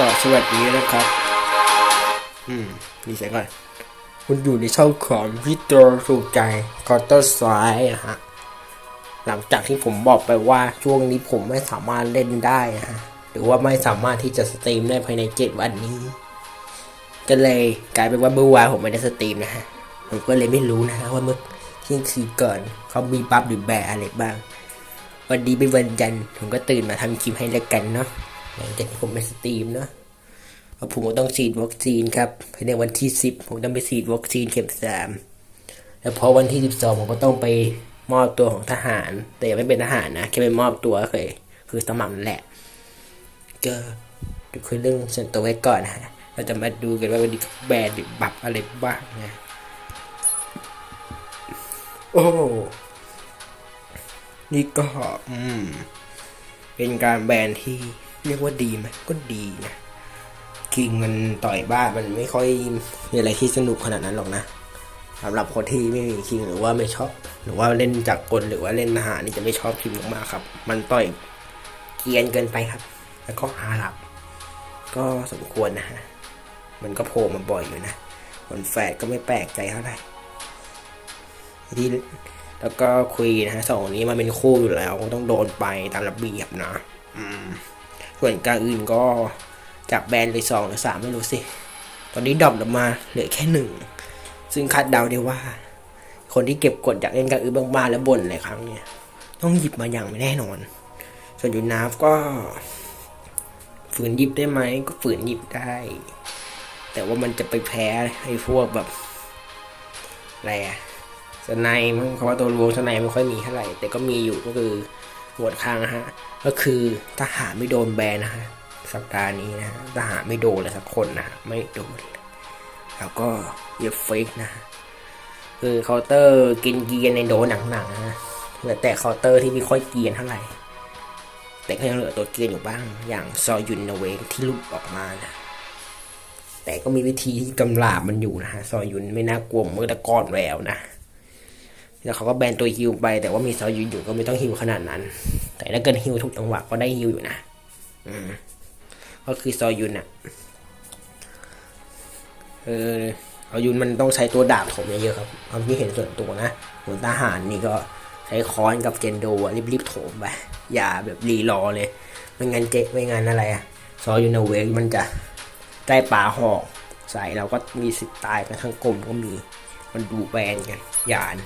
ก็สวัสดีนะครับ อืมนี่ใส่ก่อน คุณอยู่ในช่องของพี่โตถูกใจคอร์เตอร์ไซนะฮะ หลังจากที่ผมบอกไปว่าช่วงนี้ผมไม่สามารถเล่นได้นะฮะ หรือว่าไม่สามารถที่จะสตรีมได้ภายในเจ็ดวันนี้ ก็เลยกลายเป็นว่าเมื่อวานผมไม่ได้สตรีมนะฮะ ผมก็เลยไม่รู้นะฮะว่าเมื่อเที่ยงคืนก่อนเขามีบัฟหรือแบะอะไรบ้าง วันนี้เป็นวันจันทร์ผมก็ตื่นมาทำคลิปให้แล้วกันเนาะ หลังจากที่ผมไปสตรีมเนาะเพราะผมก็ต้องฉีดวัคซีนครับภายในวันที่สิบผมต้องไปฉีดวัคซีนเข็มสามแล้วพอวันที่สิบสองผมก็ต้องไปมอบตัวของทหาร แต่ยังไม่เป็นทหารนะแค่ไปมอบตัวเคยคือสมัครแหละ ก็ดูคือเรื่องส่วนตัวไว้ก่อนนะฮะเราจะมาดูกันว่าวันนี้แบนหรือบัฟอะไรบ้างนะโอ้นี่ก็อืมเป็นการแบนที่ เรียกว่าดีไหมก็ดีนะคิงมันต่อยบ้านมันไม่ค่อยมีอะไรที่สนุกขนาดนั้นหรอกนะสำหรับคนที่ไม่มีคิงหรือว่าไม่ชอบ หรือว่าเล่นจากกลหรือว่าเล่นทหารนี่จะไม่ชอบคิงมากๆครับ มันต่อยเกียนเกินไปครับ แล้วก็อาหรับ ก็สมควรนะฮะมันก็โผล่มาบ่อยอยู่นะคนแฝดก็ไม่แปลกใจเท่าไหร่ที่แล้วก็คุยนะฮะสองนี้มันเป็นคู่อยู่แล้วต้องโดนไปตามระเบียบนะ อืม ส่วนการอื่นก็จากแบรนไปสองหรือสามไม่รู้สิ ตอนนี้ดรอปลงมาเหลือแค่หนึ่ง ซึ่งคาดเดาได้ว่า คนที่เก็บกดจากเล่นการอื่นบ้างๆแล้วบ่นหลายครั้งเนี่ย ต้องหยิบมาอย่างไม่แน่นอน ส่วนยูนาฟก็ฝืนหยิบได้ไหมก็ฝืนหยิบได้ แต่ว่ามันจะไปแพ้ให้พวกแบบอะไรอะสไนมั้งเพราะว่าตัวรวมสไนไม่ค่อยมีเท่าไหร่ แต่ก็มีอยู่ก็คือ หวดค้างนะฮะ ก็คือทหารไม่โดนแบนนะฮะ สัปดาห์นี้นะฮะทหารไม่โดนเลยสักคนนะฮะไม่โดน แล้วก็เยฟเฟกนะฮะคือเคาน์เตอร์กินเกียร์ในโดนหนังๆนะเหลือแต่เคาน์เตอร์ที่ไม่ค่อยเกียร์เท่าไหร่ แต่ก็ยังเหลือตัวเกียร์อยู่บ้าง อย่างซอยุนนเวงที่ลุดออกมานะแต่ก็มีวิธีที่กำลาบมันอยู่นะฮะซอยุนไม่น่ากลัวเมื่อต่ก่อนแล้วนะ แล้วเขาก็แบนตัวฮิวไป แต่ว่ามีซอยยืนอยู่ก็ไม่ต้องฮิวขนาดนั้น แต่ถ้าเกิดฮิวถูกจังหวะก็ได้ฮิวอยู่นะอืมก็คือซอยยุนอะเออเอายุนมันต้องใช้ตัวดาบถมเยอะๆครับความที่เห็นส่วนตัวนะหัวทหารนี่ก็ใช้ค้อนกับเจนโดะรีบๆถมไปอย่าแบบรีรอเลยไม่งั้นเจ๊ไม่งั้นอะไรอะซอยยูนเวกมันจะได้ปลาหอกใส่เราก็มีสิทธิ์ตายกันทั้งกลมก็มี มันดูแบนกันหยาน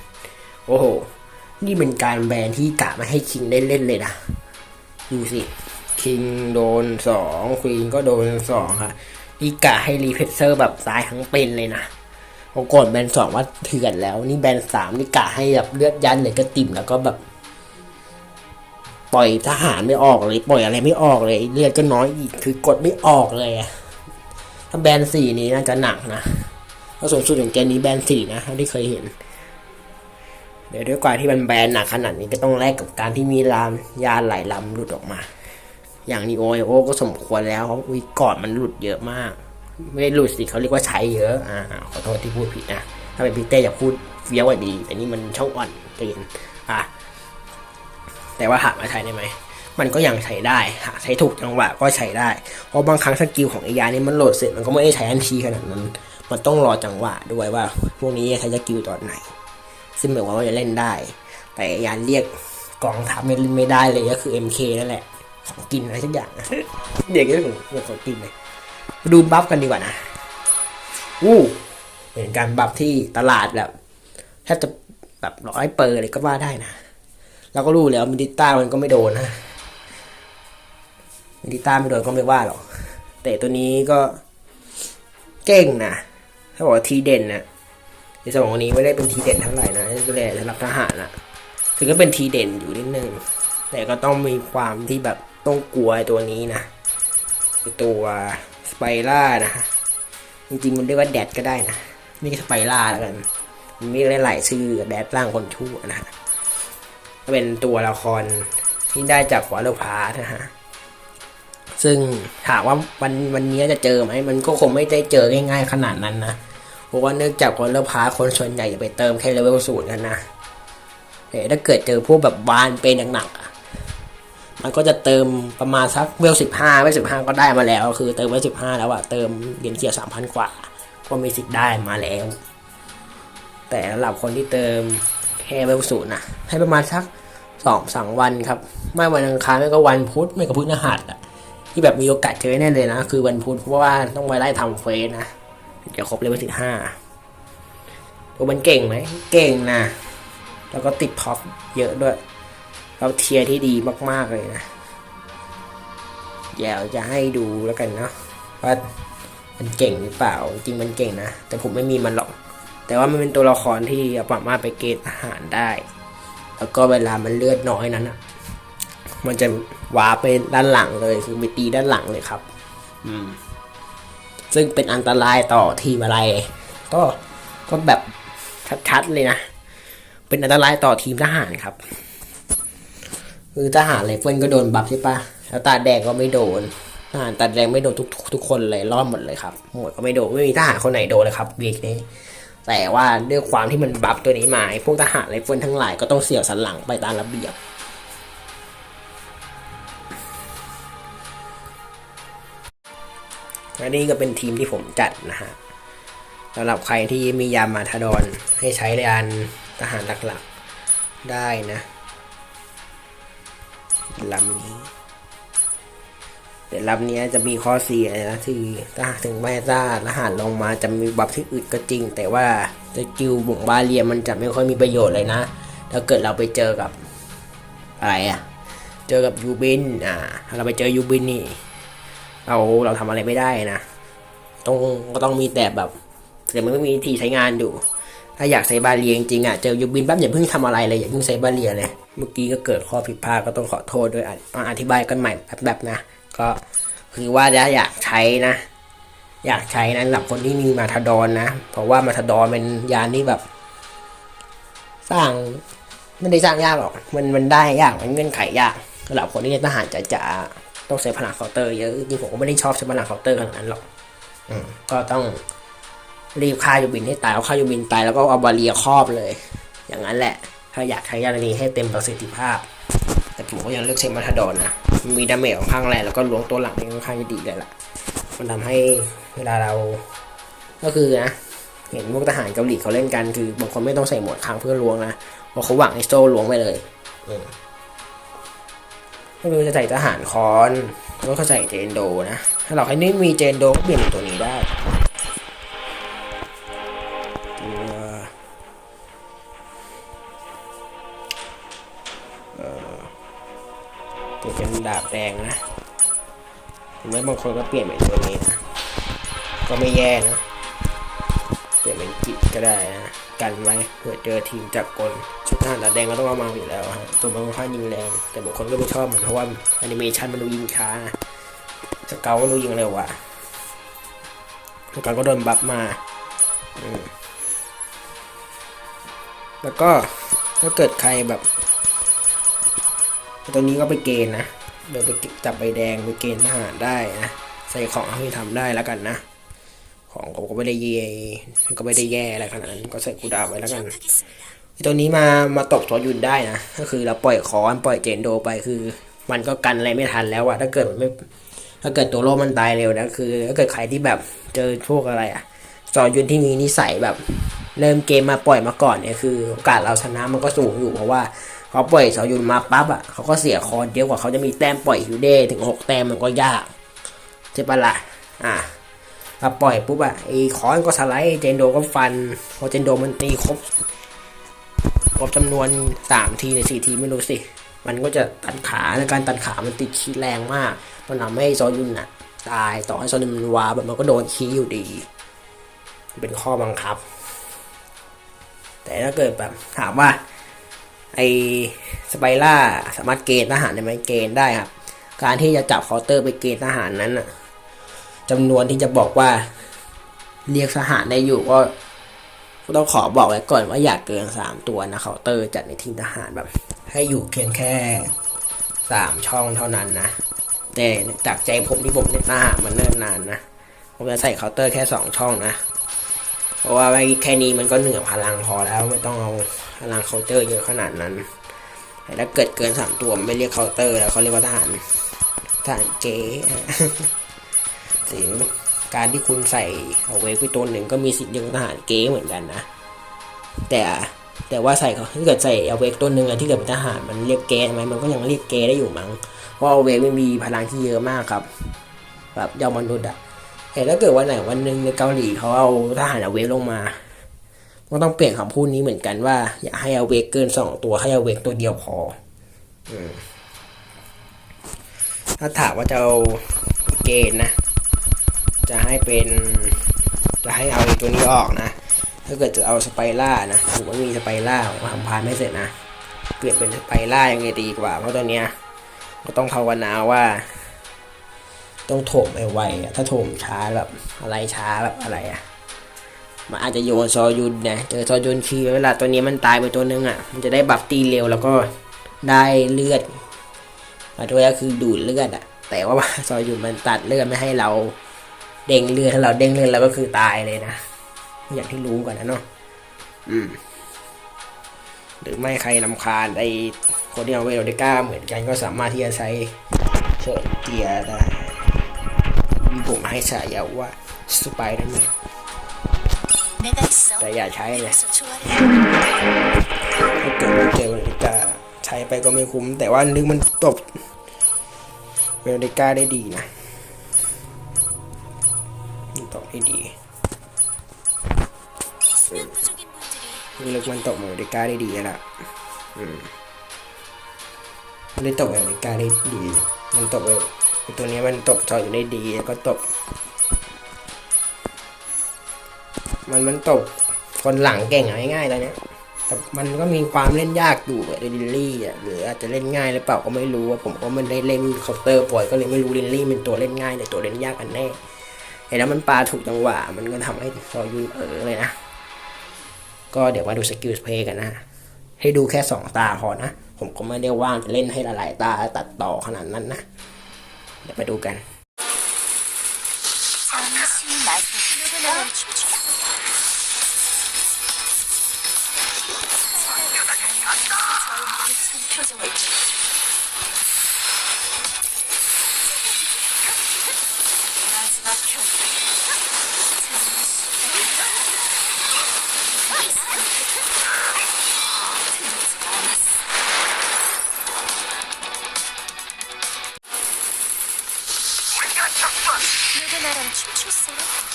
โอ้โห นี่เป็นการแบนที่กะมาให้คิงได้เล่นเลยนะ ดูสิ คิงโดนสองควีนก็โดนสองค่ะ นี่กะให้รีเพรสเซอร์แบบตายทั้งเป็นเลยนะพอก่อนแบนสองว่าเถื่อนแล้ว นี่แบนสามนี่กะให้แบบเลือดยันเลยก็ติ่มแล้วก็แบบ ปล่อยทหารไม่ออกเลย ปล่อยอะไรไม่ออกเลย เลือดก็น้อยอีกคือกดไม่ออกเลยอะถ้าแบนสี่นี้น่าจะหนักนะถ้าสูงสุดอย่างแกนนี้แบนสี่นะที่เคยเห็น เดี๋ยวด้วยความที่มันแบนหนักขนาดนี้ก็ต้องแลกกับการที่มีลามยาหลายลำหลุดออกมา อย่างนีโอโอก็สมควรแล้วเพราะวิกอนมันหลุดเยอะมาก ไม่ได้หลุดสิเขาเรียกว่าใช้เยอะอ่าขอโทษที่พูดผิดนะถ้าเป็นพี่เต้อยาพูดเฟี้ยวกว่าดี แต่นี่มันช่องอ่อนเกินอะแต่ว่าหามาใช้ได้ไหมมันก็ยังใช้ได้หากใช้ถูกจังหวะก็ใช้ได้ เพราะบางครั้งสกิลของไอ้ยานี่มันโหลดเสร็จมันก็ไม่ได้ใช้ทันทีขนาดนั้น มันต้องรอจังหวะด้วยว่า พวกนี้ใช้สกิลตอนไหน ซึ่งหมายความว่าจะเล่นได้ แต่ยานเรียกกองทัพไม่ไม่ได้เลยก็คือ MK นั่นแหละของกินอะไรสักอย่างเด็กก็เหมือนของกินเลยมาดูบัฟกันดีกว่านะอู้เป็นการบัฟที่ตลาดแบบแทบจะแบบร้อยเปอร์เลยก็ว่าได้นะเราก็รู้แล้วมิดิต้ามันก็ไม่โดนนะมิดิต้าไม่โดนก็ไม่ว่าหรอกแต่ตัวนี้ก็เก่งนะถ้าบอกว่าทีเด่นนะ ในสมองนี้ไม่ได้เป็นทีเด่นเท่าไหร่นะก็เลยสำหรับทหารนะถึงก็เป็นทีเด่นอยู่นิดนึงแต่ก็ต้องมีความที่แบบต้องกลัวตัวนี้นะตัวสไปร่านะจริงๆมันเรียกว่าแดดก็ได้นะไม่สไปร่าแล้วกันมันมีหลายๆชื่อแดดร่างคนชั่วนะฮะเป็นตัวละครที่ได้จากวอลเรพาร์นะฮะซึ่งถามว่าวันวันนี้จะเจอไหมมันก็คงไม่ได้เจอง่ายๆขนาดนั้นนะ ราะว่าเนื่องจากคนเลพาคนส่วนใหญ่จะไปเติมแค่เลเวลศูนย์กันนะแต่ถ้าเกิดเจอพวกแบบบานเป็นหนักๆมันก็จะเติมประมาณสักเวลสิบห้าเวลสิบห้าก็ได้มาแล้ว คือเติมเวลสิบห้าแล้วอะเติมเหรียญเกียร์สามพันกว่า ก็มีสิทธิ์ได้มาแล้ว แต่สำหรับคนที่เติมแค่เวลศูนย์นะให้ประมาณสักสองสามวันครับ ไม่วันอังคารไม่ก็วันพุธไม่ก็พุธนหัสอะที่แบบมีโอกาสเจอแน่เลยนะ คือวันพุธเพราะว่าต้องไปไล่ทำเฟสนะ จะครบเลเวลสิบห้าตัวมันเก่งไหม เก่งนะ แล้วก็ติดท็อปเยอะด้วย เราเทียร์ที่ดีมาก ๆ เลยนะเดี๋ยวจะให้ดูแล้วกันเนาะว่ามันเก่งหรือเปล่า จริงมันเก่งนะ แต่ผมไม่มีมันหรอก แต่ว่ามันเป็นตัวละครที่สามารถไปเกณฑ์อาหารได้ แล้วก็เวลามันเลือดน้อยนั้นอะมันจะวาร์ปไปด้านหลังเลย คือไปตีด้านหลังเลยครับ อืม ซึ่งเป็นอันตรายต่อทีมอะไร ก็ก็แบบชัดๆเลยนะ เป็นอันตรายต่อทีมทหารครับ คือทหารไรเฟิลก็โดนบัฟใช่ปะแล้วตาแดงก็ไม่โดนทหารตาแดงไม่โดนทุกทุกคนเลยรอดหมดเลยครับหมดก็ไม่โดนไม่มีทหารคนไหนโดนเลยครับวีคนี้แต่ว่าด้วยความที่มันบัฟตัวนี้มาพวกทหารไรเฟิลทั้งหลายก็ต้องเสียสันหลังไปตามระเบียบ และนี่ก็เป็นทีมที่ผมจัดนะฮะสำหรับใครที่มียามาทาดอนให้ใช้ในการทหารหลักๆได้นะลำนี้แต่ลำนี้จะมีข้อเสียนะที่ถ้าถึงแม้ถ้าทหารลงมาจะมีบัฟที่อึดก็จริง แต่ว่าสกิลบุงบาเรียมันจะไม่ค่อยมีประโยชน์เลยนะ ถ้าเกิดเราไปเจอกับอะไรอะเจอกับยูบินอ่าถ้าเราไปเจอยูบินนี่ เราเราทำอะไรไม่ได้นะต้องก็ต้องมีแต่แบบแต่มันไม่มีวิธีใช้งานอยู่ ถ้าอยากใส่บาเรียจริงๆอะเจอยูบินแป๊บอย่าเพิ่งทำอะไรเลยอย่าเพิ่งใส่บาเรียเลยเมื่อกี้ก็เกิดข้อผิดพลาดก็ต้องขอโทษด้วยอะมาอธิบายกันใหม่แบบๆนะ ก็คือว่าถ้าอยากใช้นะ อยากใช้นะสำหรับคนที่มีมาทาดอนนะ เพราะว่ามาทาดอนเป็นยานที่แบบ สร้างไม่ได้สร้างยากหรอก มันมันได้ยากมันเงื่อนไขยากสำหรับคนที่เป็นทหารจ๋าๆ ต้องใช้พลังเคาน์เตอร์เยอะจริงๆผมก็ไม่ได้ชอบใช้พลังเคาน์เตอร์ขนาดนั้นหรอกอืมก็ต้องรีบฆ่ายูบินให้ตายเอาฆ่ายูบินตายแล้วก็เอาบาเรียครอบเลย อย่างนั้นแหละ ถ้าอยากใช้ยานนี้ให้เต็มประสิทธิภาพ แต่ผมก็ยังเลือกใช้มาทาดอนนะมันมีดาเมจค่อนข้างแรงแล้วก็ล้วงตัวหลังนี่ค่อนข้างจะดีเลยล่ะ มันทำให้เวลาเรา ก็คือนะเห็นพวกทหารเกาหลีเขาเล่นกันคือบางคนไม่ต้องใส่หมวดค้างเพื่อล้วงนะเพราะเขาหวังไอโซ่ล้วงไปเลยอืม ก็คือจะใส่ทหารคอนแล้วก็ใส่เจนโดนะ ถ้าเราให้นี่มีเจนโดก็เปลี่ยนตัวนี้ได้ตัวเออเป็นดาบแดงนะหรือไม่บางคนก็เปลี่ยนเป็นตัวนี้นะ ก็ไม่แย่นะ ก็ได้นะกันไว้เผื่อเจอทีมจากกลชุดทหารตาแดงก็ต้องเอามาอยู่แล้วฮะตัวมันค่อนข้างยิงแรง แต่บางคนก็ไม่ชอบมันเพราะว่าแอนิเมชันมันดูยิงช้าสเกลก็ดูยิงเร็วว่าสเกลก็โดนบัฟมาแล้วก็ถ้าเกิดใครแบบตัวนี้ก็ไปเกณฑ์นะเดี๋ยวไปจับใบแดงไปเกณฑ์ทหารได้นะใส่ของให้ทำได้แล้วกันนะ ของผมก็ไม่ได้แย่ก็ไม่ได้แย่อะไรขนาดนั้น ก็ใส่กูดาวไว้แล้วกันตัวนี้มามาตบตัวยุนได้นะ ก็คือเราปล่อยคอนปล่อยเจนโดไปคือ มันก็กันอะไรไม่ทันแล้วอะถ้าเกิดมันไม่ถ้าเกิดตัวโลมันตายเร็วนะคือถ้าเกิดใครที่แบบเจอพวกอะไรอะจอยุนที่มีนิสัยแบบ เริ่มเกมมาปล่อยมาก่อนเนี่ยคือโอกาสเราชนะมันก็สูงอยู่เพราะว่าเขาปล่อยเสายุนมาปั๊บอะเขาก็เสียคอนเยอะกว่าเขาจะมีแต้มปล่อยฮิวเดถึงหกแต้มมันก็ยากใช่ปะละ่ะอะ พอปล่อยปุ๊บอะไอ้คอนก็สไลด์เจนโดก็ฟันพอเจนโดมันตีครบครบจำนวนสามทีหรือสี่ทีไม่รู้สิ มันก็จะตัดขาในการตัดขามันติดขีแรงมาก มันทำให้ซอยุนอะตายต่อให้ซอยุนมันวาแบบมันก็โดนขีอยู่ดี เป็นข้อบังคับ แต่ถ้าเกิดแบบถามว่า ไอ้สไปล่าสามารถเกณฑ์ทหารได้ไหมเกณฑ์ได้ครับ การที่จะจับคาน์เตอร์ไปเกณฑ์ทหารนั้นอะ จำนวนที่จะบอกว่าเรียกทหารได้อยู่ก็ต้องขอบอกไว้ก่อนว่าอยากเกินสามตัวนะเคาน์เตอร์จัดในทีมทหารแบบ ให้อยู่เพียงแค่สามช่องเท่านั้นนะ แต่จากใจผมที่ผมเล่นทหารมันเนิ่นนานนะ ผมจะใส่เคาน์เตอร์แค่สองช่องนะ เพราะว่าแค่นี้มันก็เหนือพลังพอแล้วไม่ต้องเอาพลังเคาน์เตอร์เยอะขนาดนั้นแต่ถ้าเกิดเกินสามตัวไม่เรียกเคาน์เตอร์แล้วเขาเรียกว่าทหารทหารเก๋ ถึงการที่คุณใส่เอาเวกไปตัวหนึ่งก็มีสิทธิ์ยกว่าทหารเก๋เหมือนกันนะ แต่แต่ว่าใส่เขาถ้าเกิดใส่เอาเวกตัวหนึ่งอะที่เกิดเป็นทหารมันเรียกเกย์ไหมมันก็ยังเรียกเกย์ได้อยู่มั้งเพราะเอาเวกมันมีพลังที่เยอะมากครับ แบบยอดมนุษย์อะแต่ถ้าเกิดวันไหนวันหนึ่งในเกาหลีเขาเอาทหารเอาเวกลงมาก็ต้องเปลี่ยนคำพูดนี้เหมือนกันว่า อย่าให้เอาเวกเกินสองตัวให้เอาเวกตัวเดียวพออถ้าถามว่าจะเอาเกณฑ์นะ จะให้เป็น จะให้เอาตัวนี้ออกนะ ถ้าเกิดจะเอาสไปล่านะถือว่ามีสไปล่าผมทำพานไม่เสร็จนะ เปลี่ยนเป็นสไปล่ายังไงดีกว่า เพราะตัวเนี้ยก็ต้องภาวนาว่า ต้องถมไวๆอะถ้าถมช้าแบบอะไรช้าแบบอะไรอะมันอาจจะโยนซอยุนนะเจอซอยุนคีเวลาตัวนี้มันตายไปตัวนึงอะมันจะได้บัฟตีเร็วแล้วก็ได้เลือดมาด้วยก็คือดูดเลือดอะ แต่ว่าซอยุนมันตัดเลือดไม่ให้เรา เด้งเรือถ้าเราเด้งเรือดเราก็คือตายเลยนะ อย่างที่รู้กันนะเนาะอืม หรือไม่ใครนำคาญไอคนที่เอาเวลดิดก้าเหมือนกันก็สามารถที่จะใช้เฉลียได้ผมให้ฉายาว่าสไปเดอร์แมนแต่อย่าใช้เลยถ้าเกิดเจอเวโรเก้าใช้ไปก็ไม่คุ้ม แต่ว่านึกมันตบเวลดิดก้าได้ดีนะ ให้ดีมีลูกมันตกเหมือนเดก้าได้ดีนะอืมมันได้ตกแบบเดก้าได้ดี มันตกแบบตัวนี้มันตกจออยู่ได้ดีแล้วก็ตก มันมันตกคนหลังเก่งง่ายๆตอนนี้แต่มันก็มีความเล่นยากอยู่เรนลี่อะหรืออาจจะเล่นง่ายหรือเปล่าก็ไม่รู้ว่าผมก็มันได้เล่นเคาน์เตอร์ปล่อยก็เลยไม่รู้เรนลี่เป็นตัวเล่นง่ายหรือตัวเล่นยากกันแน่ เห็นแล้วมันปลาถูกจังหวะ มันก็ทำให้ซอยุนเออเลยนะ ก็เดี๋ยวมาดูสกิลเพลย์กันนะ ให้ดูแค่สองตาพอนะ ผมก็ไม่ได้ว่างจะเล่นให้หลายๆตาตัดต่อขนาดนั้นนะ เดี๋ยวไปดูกัน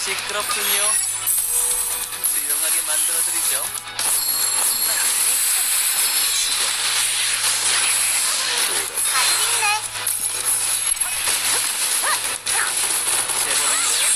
시끄럽군요. 조용하게 만들어드리죠. 아니네. 제법인데요?